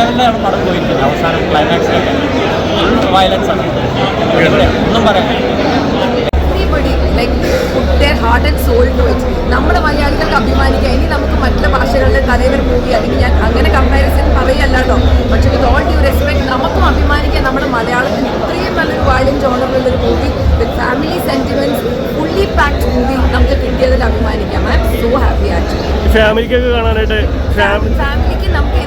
ലെവലിലാണ് പടം പോയിരിക്കുന്നത്. അവസാനം ക്ലൈമാക്സിലൊക്കെ വയലൻസ് ആണ്. ഒന്നും പറയാം everybody like put their heart and soul to it. നമ്മുടെ മലയാളികൾക്ക് അഭിമാനിക്കാം. ഇനി നമുക്ക് മറ്റുള്ള ഭാഷകളിലെ തലവർ മൂവി അല്ലെങ്കിൽ ഞാൻ അങ്ങനെ കമ്പാരിസൺ പറയല്ലോ പക്ഷെ വിത്ത് ഓൾ ഡ്യൂ റെസ്പെക്ട് നമുക്കും അഭിമാനിക്കാം നമ്മുടെ മലയാളത്തിൽ ഇത്രയും നല്ലൊരു വയലൻ ജോണറിലുള്ള ഒരു movie with family sentiments fully packed movie നമുക്ക് കിട്ടിയതിൽ അഭിമാനിക്കാം. I'm so happy actually ഫാമിലിക്കൊക്കെ കാണാനായിട്ട് ഫാമിലി ഫാമിലിക്ക് നമുക്ക്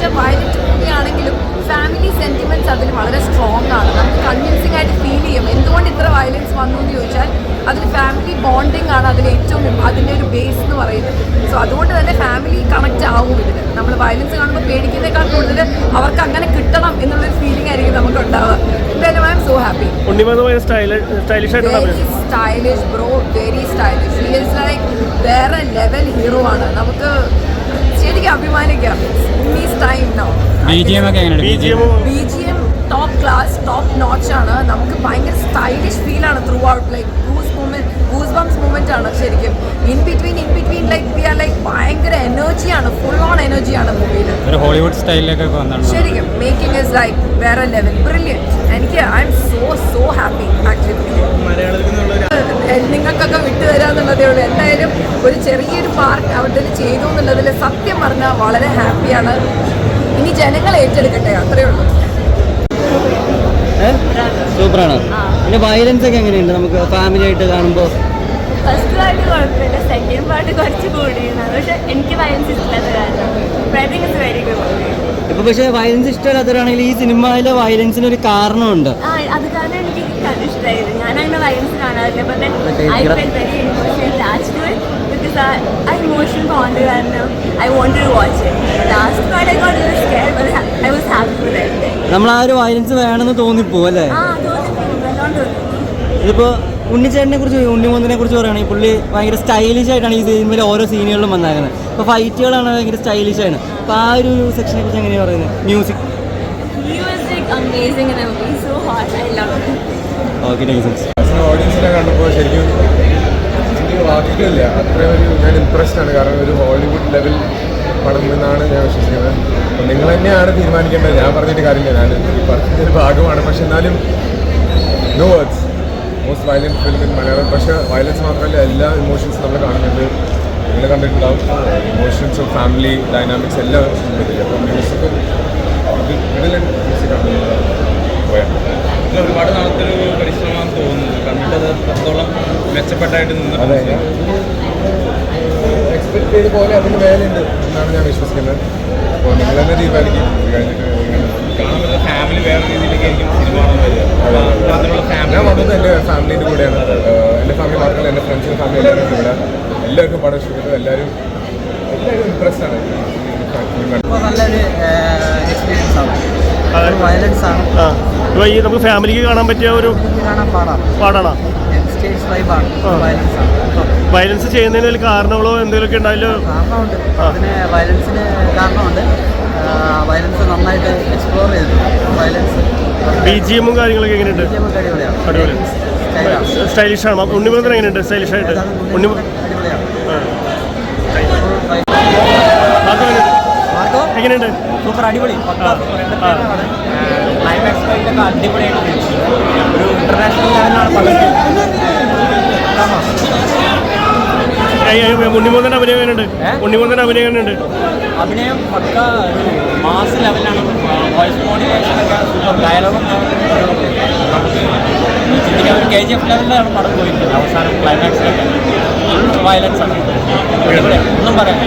എന്തുകൊണ്ടാന്ന് വയലറ്റ് മൂവിയാണെങ്കിലും ഫാമിലി സെന്റിമെന്റ്സ് അതിൽ വളരെ സ്ട്രോങ് ആണ്. നമുക്ക് കൺവിൻസിങ് ആയിട്ട് ഫീൽ ചെയ്യും. എന്തുകൊണ്ട് ഇത്ര വയലൻസ് വന്നു എന്ന് ചോദിച്ചാൽ അതിൽ ഫാമിലി ബോണ്ടിങ് ആണ് അതിൽ ഏറ്റവും അതിന്റെ ഒരു ബേസ് എന്ന് പറയുന്നത്. സോ അതുകൊണ്ട് തന്നെ ഫാമിലി കണക്റ്റ് ആവും ഇതിന് നമ്മൾ വയലൻസ് കാണുമ്പോൾ പേടിക്കുന്നതിനേക്കാൾ കൂടുതൽ അവർക്ക് അങ്ങനെ കിട്ടണം എന്നുള്ളൊരു ഫീലിംഗ് ആയിരിക്കും നമുക്ക് ഉണ്ടാവുക എന്തായാലും I'm so happy stylish ആയിട്ടുള്ള very stylish bro very stylish he is like വേറെ ലെവൽ ഹീറോ ആണ്. നമുക്ക് ശരിക്കും അഭിമാനിക്കാം. മീസ് time no B G M ഒക്കെ എങ്ങനെയാണ് B G M B G M top class top notch ആണ്. നമുക്ക് ഭയങ്കര സ്റ്റൈലിഷ് ഫീൽ ആണ് throughout like goose moment goose bumps moment ആണ് ശരിക്കും. In between in between like we are like ഭയങ്കര എനർജിയാണ് ഫുൾ ഓൺ എനർജിയാണ് മൂവിയിൽ ഒരു ഹോളിവുഡ് സ്റ്റൈലിലൊക്കെ വന്നാണ് ശരിക്കും മേക്കിംഗ് ഇസ് ലൈക്ക് വേറെ ലെവൽ ബ്രില്യന്റ് എനിക്ക് I'm so so happy actually നിങ്ങൾക്കൊക്കെ വിട്ടുതരാന്നുള്ളതേ ഉള്ളൂ എന്തായാലും ഒരു ചെറിയൊരു പാർട്ട് അവിടെ ചെയ്തു എന്നുള്ളതിൽ സത്യം പറഞ്ഞാൽ വളരെ ഹാപ്പിയാണ്. ഇനി ജനങ്ങൾ ഏറ്റെടുക്കട്ടെ അത്രേ ഉള്ളൂ. സൂപ്പറാണ്. പിന്നെ വയലൻസ് ഒക്കെ എങ്ങനെയുണ്ട്? നമുക്ക് ഫാമിലി ആയിട്ട് കാണുമ്പോൾ ഫസ്റ്റ് പാർട്ട് കുഴപ്പമില്ല. സെക്കൻഡ് പാർട്ട് കുറച്ച് കൂടിയാണ്. പക്ഷെ എനിക്ക് വയലൻസ് ഇഷ്ടമില്ലാത്ത കാരണം. വെരി ഗുഡ് ഇപ്പൊ പക്ഷേ വയലൻസ് ഇഷ്ടമില്ലാത്തവരാണെങ്കിൽ ഈ സിനിമയിലെ വയലൻസിന് ഒരു കാരണമുണ്ട്. ആ അത് കാരണം എനിക്ക് ഇഷ്ടമായിരുന്നു. ഞാൻ അങ്ങനെ വയലൻസ് കാണാറില്ല but I fell very emotional last too because ആ ഇമോഷൻ ബോണ്ട് കാരണം I want to watch last part I got scare but I was happy that നമ്മൾ ആ ഒരു വയലൻസ് വേണമെന്ന് തോന്നിപ്പോ അല്ലേ? ആ തോന്നി നല്ലോണം തോന്നി ഇതിപ്പോ ഉണ്ണിച്ചേട്ടനെ കുറിച്ച് ഉണ്ണിമോന്തിനെ കുറിച്ച് പറയുകയാണെങ്കിൽ പുള്ളി ഭയങ്കര സ്റ്റൈലിഷ് ആയിട്ടാണ് ഈ സിനിമയിലെ ഓരോ സീനുകളിലും വന്നേക്കുന്നത്. അപ്പോൾ ഫൈറ്റുകളാണ് ഭയങ്കര സ്റ്റൈലിഷ് ആണ്. അപ്പോൾ ആ ഒരു സെക്ഷനെ കുറിച്ച് എങ്ങനെയാണ് പറയുന്നത്? Music He was like amazing love the ഓഡിയൻസിനെ കണ്ടപ്പോൾ ശരിക്കും എനിക്ക് വാക്കുകളില്ല അത്ര ഒരു ഞാൻ ഇമ്പ്രസ്ഡ് ആണ്. കാരണം ഒരു ഹോളിവുഡ് ലെവൽ പടം എന്നാണ് ഞാൻ വിശ്വസിക്കുന്നത്. നിങ്ങൾ തന്നെയാണ് തീരുമാനിക്കേണ്ടത്. ഞാൻ പറഞ്ഞിട്ട് കാര്യമില്ല. ഞാൻ ഈ പടത്തിന്റെ ഒരു ഭാഗമാണ്. പക്ഷെ എന്നാലും no words most violent film in Malayalam പക്ഷേ വയലൻസ് മാത്രമല്ല എല്ലാ ഇമോഷൻസും നമ്മൾ കാണുന്നുണ്ട്. നിങ്ങൾ കണ്ടിട്ടുണ്ടാവും. ഇമോഷൻസും ഫാമിലി ഡൈനാമിക്സ് എല്ലാം. ഉണ്ട് അപ്പം മ്യൂസിക്കും മ്യൂസിക്കാണ് മെച്ചപ്പെട്ടായിട്ട് അതെ. എക്സ്പെക്ട് ചെയ്ത പോലെ അതിന് വേലുണ്ട് എന്നാണ് ഞാൻ വിശ്വസിക്കുന്നത്. അപ്പോൾ നിങ്ങൾ തന്നെ തീരുമാനിക്കും. കഴിഞ്ഞിട്ട് എങ്ങനെ. ഫാമിലി വേറെ രീതിയിലേക്ക് ആയിരിക്കും സിനിമ കാണാൻ വരിക. ഞാൻ ഫാമിലി വന്നത് എന്റെ ഫാമിലിന്റെ കൂടെയാണ്. എന്റെ ഫാമിലി മാത്രമല്ല എന്റെ ഫ്രണ്ട്സിന്റെ ഫാമിലി എല്ലാവരും ഉണ്ട് ഇവിടെ. എല്ലാവർക്കും പടം ഇഷ്ടപ്പെട്ടു. എല്ലാവരും എല്ലാവരും ഇമ്പ്രസ്ഡ് ആണ്. നല്ലൊരു എക്സ്പീരിയൻസ് ആണ്. വയലൻസ് ആണ്. ഈ നമുക്ക് ഫാമിലിക്ക് കാണാൻ പറ്റിയ ഒരു കാണാൻ പാടാണ്. വൈബാണ്. വയലൻസ് ആണ്. വയലൻസ് ചെയ്യുന്നതിന് കാരണങ്ങളോ എന്തെങ്കിലുമൊക്കെ ഉണ്ടായാലും? കാരണമുണ്ട്. അതിന് വയലൻസിന് കാരണമുണ്ട്. വയലൻസ് നന്നായിട്ട് എക്സ്പ്ലോർ ചെയ്തു. വയലൻസ് ബി ജി എമ്മും കാര്യങ്ങളൊക്കെ എങ്ങനെയുണ്ട്? സ്റ്റൈലിഷ് ആണ് ഉണ്ണിമന്ത്രൻ എങ്ങനെയുണ്ട്? സ്റ്റൈലിഷ് ആയിട്ട്. എങ്ങനെയുണ്ട്? സൂപ്പർ അടിപൊളി. ക്ലൈമാക്സ് അടിപൊളിയായിട്ട് ഒരു ഇന്റർനാഷണൽ ലെവലിലാണ് പടം ഉണ്ണിമൂന്നന്റെ അഭിനയം എങ്ങനെയുണ്ട് ഉണ്ണിമൂന്നന്റെ അഭിനയം എങ്ങനെയുണ്ട് അഭിനയം പക്ക മാസ് ലെവലിലാണ് വോയിസ് മോഡുലേഷനൊക്കെ ഡയലോഗും ചിന്തിക്കാൻ ഒരു കെ ജി എഫ് ലെവലിലാണ് പടം പോയിരിക്കുന്നത് അവസാനം ക്ലൈമാക്സിലൊക്കെ വയലൻസ് ആണ്. ഒന്നും പറയാം